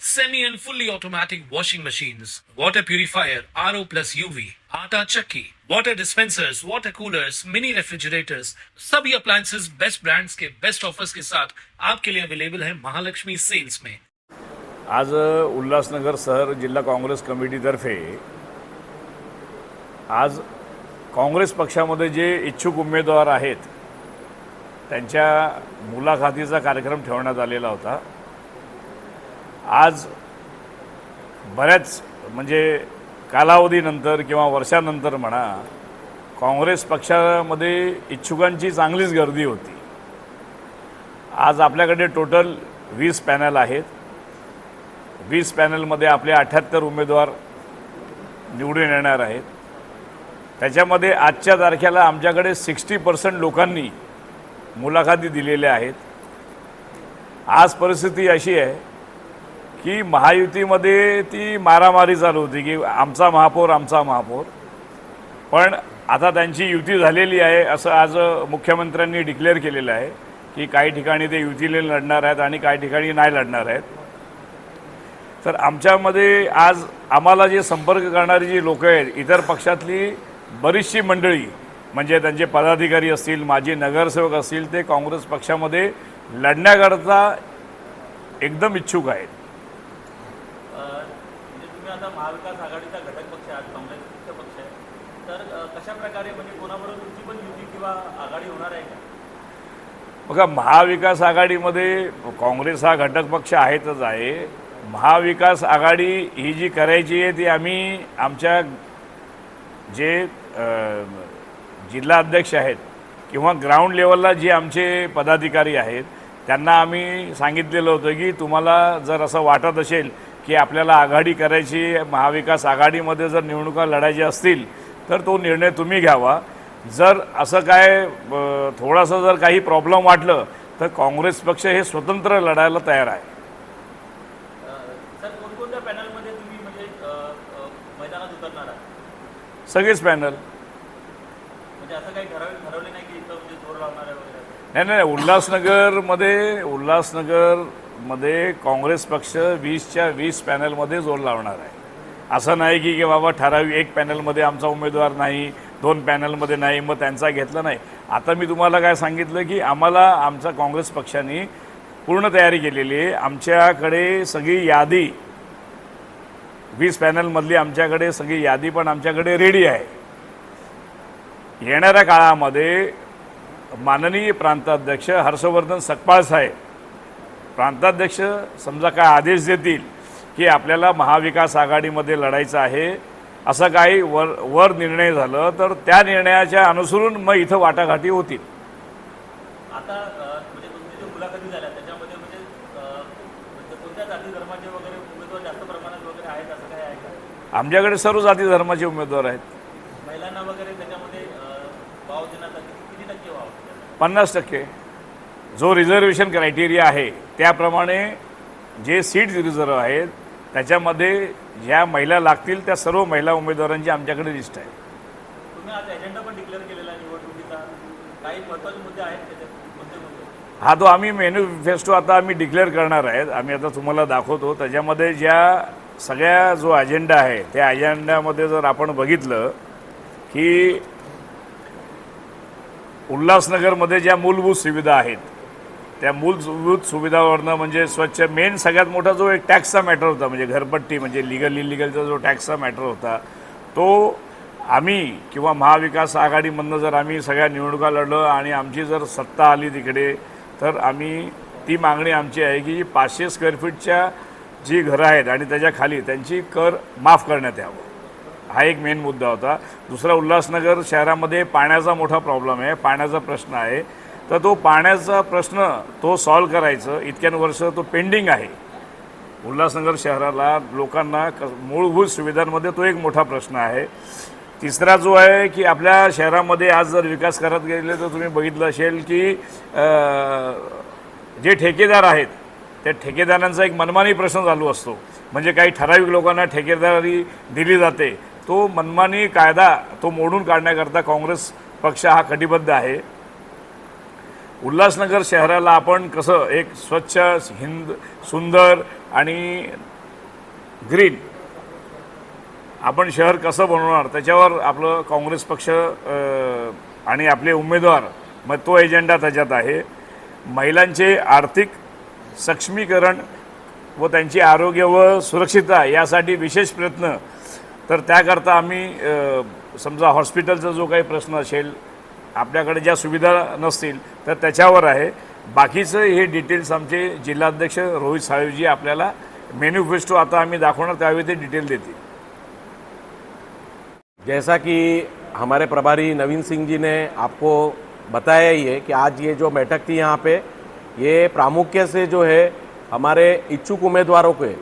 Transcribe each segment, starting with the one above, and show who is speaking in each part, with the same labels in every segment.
Speaker 1: semi and fully automatic washing machines, water purifier, RO plus UV, आटा चक्की, water dispensers, water coolers, mini refrigerators, सभी appliances best brands के best offers के साथ आपके लिए अवेलेबल है महालक्ष्मी सेल्स में
Speaker 2: आज उल्हासनगर शहर जिल्हा काँग्रेस कमिटीतर्फे आज काँग्रेस पक्षामध्ये जे इच्छुक उमेदवार आहेत त्यांच्या मुलाखतीचा कार्यक्रम ठेवण्यात आलेला होता. आज बऱ्याच म्हणजे कालावधीनंतर किंवा वर्षानंतर म्हणा काँग्रेस पक्षामध्ये इच्छुकांची चांगलीच गर्दी होती. आज आपल्याकडे टोटल वीस पॅनल आहेत. वीस पॅनलमध्ये आपले अठ्ठ्याहत्तर उमेदवार निवडून येणार आहेत. त्याच्यामध्ये आजच्या तारखेला आमच्याकडे सिक्स्टी पर्सेंट लोकांनी मुलाखती दिलेल्या आहेत. आज परिस्थिती अशी आहे की महायुतीमध्ये ती मारामारी चालू होती की आमचा महापौर आमचा महापौर. पण आता त्यांची युती झालेली आहे असं आज मुख्यमंत्र्यांनी डिक्लेअर केलेलं आहे की काही ठिकाणी ते युतीला लढणार आहेत आणि काही ठिकाणी नाही लढणार आहेत. तर आमच्यामध्ये आज आम्हाला जे संपर्क करणारी जी लोकं आहेत इतर पक्षातली बरीचशी मंडळी म्हणजे त्यांचे पदाधिकारी असतील माजी नगरसेवक असतील ते काँग्रेस पक्षामध्ये लढण्याकरता एकदम इच्छुक आहेत.
Speaker 3: आता महाविकास आघाडीचा घटक पक्ष आहे काँग्रेस मुख्य पक्ष आहे. तर कशा प्रकारे म्हणजे कोणाबरोबर तुमची पण युती किंवा आघाडी होणार आहे का?
Speaker 2: बघा महाविकास आघाडीमध्ये काँग्रेस हा घटक पक्ष आहेतच आहे. महाविकास आघाडी ही जी करायची आहे ती आम्ही आमच्या जे जिल्हा अध्यक्ष आहेत किंवा ग्राउंड लेवलला जे आमचे पदाधिकारी आहेत त्यांना आम्ही सांगितलेलं होतं की तुम्हाला जर असं वाटत असेल की आपल्याला आघाडी करायची महाविकास आघाडीमध्ये जर निवडणुका लढायच्या असतील तर तो निर्णय तुम्ही घ्यावा. जर असं काय थोडंसं जर काही प्रॉब्लेम वाटलं तर काँग्रेस पक्ष हे स्वतंत्र लढायला तयार आहे.
Speaker 3: म्हणजे
Speaker 2: सगळेच पॅनल.
Speaker 3: म्हणजे नाही म्हणजे?
Speaker 2: नाही नाही उल्हासनगरमध्ये मध्ये काँग्रेस पक्ष वीसच्या वीस पॅनलमध्ये जोर लावणार आहे. असं नाही की की बाबा ठराविक एक पॅनलमध्ये आमचा उमेदवार नाही दोन पॅनलमध्ये नाही मग त्यांचा घेतला नाही. आता मी तुम्हाला काय सांगितलं की आम्हाला आमचा काँग्रेस पक्षाने पूर्ण तयारी केलेली आहे. आमच्याकडे सगळी यादी वीस पॅनलमधली आमच्याकडे सगळी यादी पण आमच्याकडे रेडी आहे. येणाऱ्या काळामध्ये माननीय प्रांताध्यक्ष हर्षवर्धन सकपाळ साहेब प्रांताध्यक्ष समजा काय आदेश देतील की आपल्याला महाविकास आघाडीमध्ये लढायचं आहे असं काही वर वर निर्णय झालं तर त्या निर्णयाच्या अनुसरून मग इथं वाटाघाटी होतील.
Speaker 3: आता म्हणजे तुमची जी मुलाखती झाल्या त्याच्यामध्ये म्हणजे म्हणजे कोणत्या जाती धर्माचे वगैरे उमेदवार जास्त प्रमाणात वगैरे आहेत असं काय आहे का?
Speaker 2: आमच्याकडे सर्व जाती धर्माचे उमेदवार आहेत.
Speaker 3: महिलांना वगैरे त्याच्यामध्ये अ, वाव देण्यात आली. किती टक्के वाव
Speaker 2: पन्नास टक्के. जो रिझर्वेशन क्रायटेरिया आहे त्याप्रमाणे जे सीट रिझर्व आहेत त्याच्यामध्ये ज्या महिला लागतील त्या सर्व महिला उमेदवारांची आमच्याकडे लिस्ट आहे. हा तो आम्ही मॅन्युफेस्टो आता आम्ही डिक्लेअर करणार आहेत. आम्ही आता तुम्हाला दाखवतो. त्याच्यामध्ये ज्या सगळ्या जो अजेंडा आहे त्या अजेंड्यामध्ये जर आपण बघितलं की उल्हासनगरमध्ये ज्या मूलभूत सुविधा आहेत त्या मूलभूत सुविधावरनं म्हणजे स्वच्छ मेन सगळ्यात मोठा जो एक टॅक्सचा मॅटर होता म्हणजे घरपट्टी म्हणजे लिगल इलिगलचा जो टॅक्सचा मॅटर होता तो आम्ही किंवा महाविकास आघाडीमधनं जर आम्ही सगळ्या निवडणुका लढलं आणि आमची जर सत्ता आली तिकडे तर आम्ही ती मागणी आमची आहे की पाचशे स्क्वेअर फीटच्या जी घरं आहेत आणि त्याच्याखाली त्यांची कर माफ करण्यात यावं. हा एक मेन मुद्दा होता. दुसरा उल्हासनगर शहरामध्ये पाण्याचा मोठा प्रॉब्लेम आहे. पाण्याचा प्रश्न आहे. तर तो पाण्याचा प्रश्न तो सॉल्व करायचं. इतक्यान वर्ष तो पेंडिंग आहे. उल्हासनगर शहराला लोकांना क मूलभूत सुविधांमध्ये तो एक मोठा प्रश्न आहे. तिसरा जो आहे की आपल्या शहरामध्ये आज जर विकास करत गेले तर तुम्ही बघितलं असेल की जे ठेकेदार आहेत त्या ठेकेदारांचा एक मनमानी प्रश्न चालू असतो. म्हणजे काही ठराविक लोकांना ठेकेदारी दिली जाते. तो मनमानी कायदा तो मोडून काढण्याकरता काँग्रेस पक्ष हा कटिबद्ध आहे. उल्हासनगर शहराला आपण कसं एक स्वच्छ हिंद सुंदर आणि ग्रीन आपण शहर कसं बनवणार? त्याच्यावर आपलं काँग्रेस पक्ष आणि आपले उमेदवार मग तो एजेंडा त्याच्यात आहे. महिलांचे आर्थिक सक्षमीकरण व त्यांची आरोग्य व सुरक्षितता यासाठी विशेष प्रयत्न. तर त्याकरता आम्ही समजा हॉस्पिटलचा जो काही प्रश्न असेल आपल्याकडे ज्या सुविधा नसतील तर त्याच्यावर आहे. बाकीचं हे डिटेल्स आमचे जिल्हाध्यक्ष रोहित साळवीजी आपल्याला मेन्युफेस्टो आता आम्ही दाखवणार त्यावेळी ते डिटेल देतील.
Speaker 4: जैसा कि हमारे प्रभारी नवीन सिंह जी ने आपको बताया ही है कि आज ये जो बैठक थी यहाँ पे ये प्रामुख्य से जो है हमारे इच्छुक उम्मीदवारों के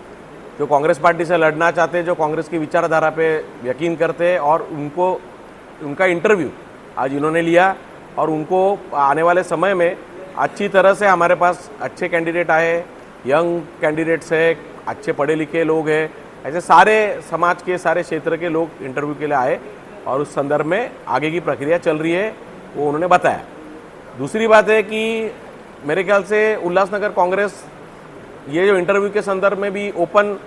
Speaker 4: जो कांग्रेस पार्टी से लड़ना चाहते हैं जो कांग्रेस की विचारधारा पे यकीन करते हैं और उनको उनका इंटरव्यू आज इन्होंने लिया और उनको आने वाले समय में अच्छी तरह से हमारे पास अच्छे कैंडिडेट आए, यंग कैंडिडेट्स है, अच्छे पढ़े लिखे लोग हैं, ऐसे सारे समाज के, सारे क्षेत्र के लोग इंटरव्यू के लिए आए और उस संदर्भ में आगे की प्रक्रिया चल रही है, वो उन्होंने बताया। दूसरी बात है कि मेरे ख्याल से उल्लासनगर कांग्रेस ये जो इंटरव्यू के संदर्भ में भी ओपन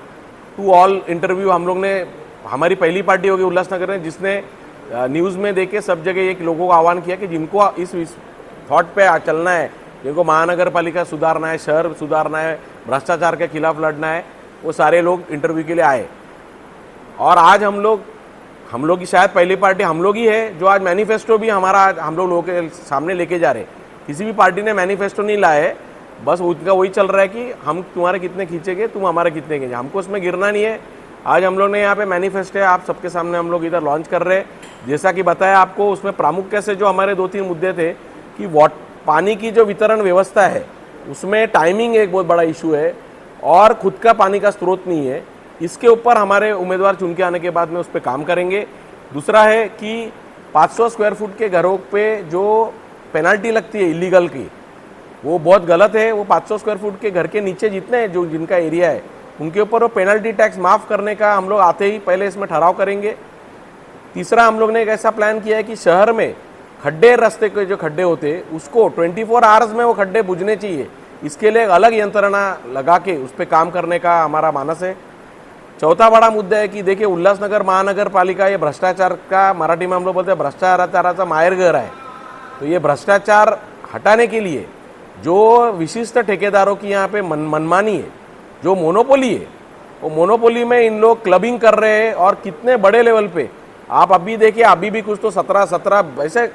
Speaker 4: टू ऑल इंटरव्यू हम लोग ने, हमारी पहली पार्टी होगी उल्लासनगर में, जिसने न्यूज़ में देखे सब जगह एक लोगों को आह्वान किया कि जिनको इस थॉट पे चलना है, जिनको महानगर पालिका सुधारना है, शहर सुधारना है, भ्रष्टाचार के खिलाफ लड़ना है, वो सारे लोग इंटरव्यू के लिए आए। और आज हम लोग हम लोग की शायद पहली पार्टी हम लोग ही है, जो आज मैनिफेस्टो भी हमारा हम लोग लोगों के सामने लेके जा रहे किसी भी पार्टी ने मैनिफेस्टो नहीं लाया है, बस उनका वही चल रहा है कि हम तुम्हारे कितने खींचेंगे, तुम हमारे कितने खींचे हमको उसमें गिरना नहीं है। आज हम लोग ने यहाँ पे मैनिफेस्टो है, आप सबके सामने हम लोग इधर लॉन्च कर रहे हैं। जैसा कि बताया आपको, उसमें प्रामुख्य से जो हमारे दो तीन मुद्दे थे कि वॉट, पानी की जो वितरण व्यवस्था है, उसमें टाइमिंग एक बहुत बड़ा इशू है और खुद का पानी का स्रोत नहीं है। इसके ऊपर हमारे उम्मीदवार चुन के आने के बाद में उस पर काम करेंगे। दूसरा है कि 500 स्क्वायर फुट के घरों पे जो पेनल्टी लगती है इलीगल की, वो बहुत गलत है। वो 500 स्क्वायर फुट के घर के नीचे जितने जो जिनका एरिया है, उनके ऊपर वो पेनल्टी टैक्स माफ़ करने का हम लोग आते ही पहले इसमें ठहराव करेंगे। तीसरा हम लोग ने एक ऐसा प्लान किया है कि शहर में खड्डे रास्ते के जो खड्डे होते हैं, उसको 24 फोर आवर्स में वो खड्डे बुझने चाहिए। इसके लिए अलग यंत्रणा लगा के उस पर काम करने का हमारा मानस है। चौथा बड़ा मुद्दा है कि देखिए, उल्लासनगर महानगर पालिका ये भ्रष्टाचार का, मराठी में हम लोग बोलते हैं भ्रष्टाचाराचा माहेरघर है। तो ये भ्रष्टाचार हटाने के लिए जो विशिष्ट ठेकेदारों की यहाँ पे मन, मनमानी है, जो मोनोपोली है, वो मोनोपोली में इन लोग क्लबिंग कर रहे हैं और कितने बड़े लेवल पे आप अभी देखिए अभी भी कुछ तो सत्रह सत्रह ऐसे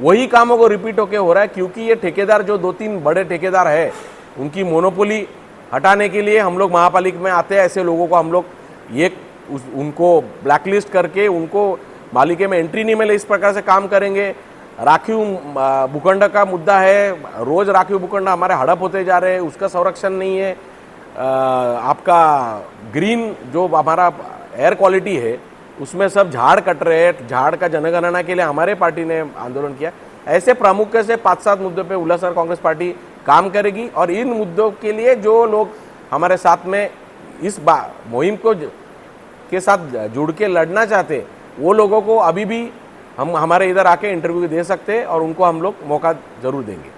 Speaker 4: वही कामों को रिपीट होके हो रहा है क्योंकि ये ठेकेदार जो दो तीन बड़े ठेकेदार है उनकी मोनोपोली हटाने के लिए हम लोग महापालिका में आते हैं ऐसे लोगों को हम लोग ये उस, उनको ब्लैकलिस्ट करके उनको मालिके में एंट्री नहीं मिले इस प्रकार से काम करेंगे। राखी भूखंड का मुद्दा है रोज राखी भूखंड हमारे हड़प होते जा रहे हैं उसका संरक्षण नहीं है। आपका ग्रीन जो हमारा एयर क्वालिटी है उसमें सब झाड़ कट रहे हैं झाड़ का जनगणना के लिए हमारे पार्टी ने आंदोलन किया। ऐसे प्रमुख से पाँच सात मुद्दों पे उल्लासनगर कांग्रेस पार्टी काम करेगी और इन मुद्दों के लिए जो लोग हमारे साथ में इस बा मुहिम को के साथ जुड़ के लड़ना चाहते वो लोगों को अभी भी हम हमारे इधर आके इंटरव्यू दे सकते हैं और उनको हम लोग मौका ज़रूर देंगे।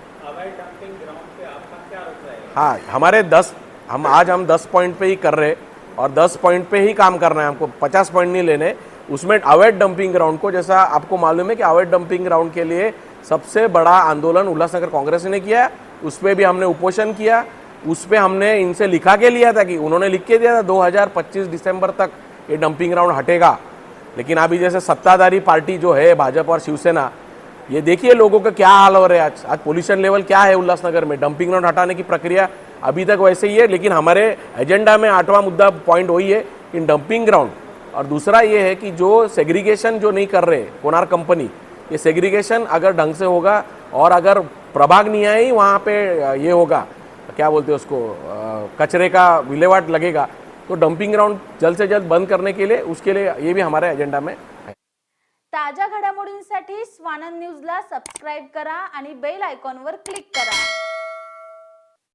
Speaker 4: हाँ हमारे दस हम आज हम दस पॉइंट पे ही कर रहे हैं और दस पॉइंट पे ही काम करना है हमको। पचास पॉइंट नहीं लेने। उसमें अवैध डंपिंग ग्राउंड को जैसा आपको मालूम है कि अवैध डंपिंग ग्राउंड के लिए सबसे बड़ा आंदोलन उल्लासनगर कांग्रेस ने किया उस पर भी हमने उपोषण किया। उस पर हमने इनसे लिखा के लिया था कि उन्होंने लिख के दिया था 2025 दिसंबर तक ये डंपिंग ग्राउंड हटेगा। लेकिन अभी जैसे सत्ताधारी पार्टी जो है, भाजपा और शिवसेना, ये देखिए लोगों का क्या हाल हो रहा है आज। आज पोल्यूशन लेवल क्या है उल्लासनगर में? डंपिंग ग्राउंड हटाने की प्रक्रिया अभी तक वैसे ही है लेकिन हमारे एजेंडा में आठवां मुद्दा पॉइंट वही है कि डंपिंग ग्राउंड और दूसरा ये है कि जो सेग्रीगेशन जो नहीं कर रहे कोनार कंपनी ये सेग्रीगेशन अगर ढंग से होगा और अगर प्रभाग न्याय वहाँ पे ये होगा क्या बोलते हैं उसको कचरे का विलेवाट लगेगा तो डंपिंग ग्राउंड जल्द से जल्द बंद करने के लिए उसके लिए ये भी हमारे एजेंडा में है।
Speaker 5: ताज्या घडामोडींसाठी स्वानंद न्यूजला सबस्क्राईब करा आणि बेल आयकॉनवर क्लिक करा.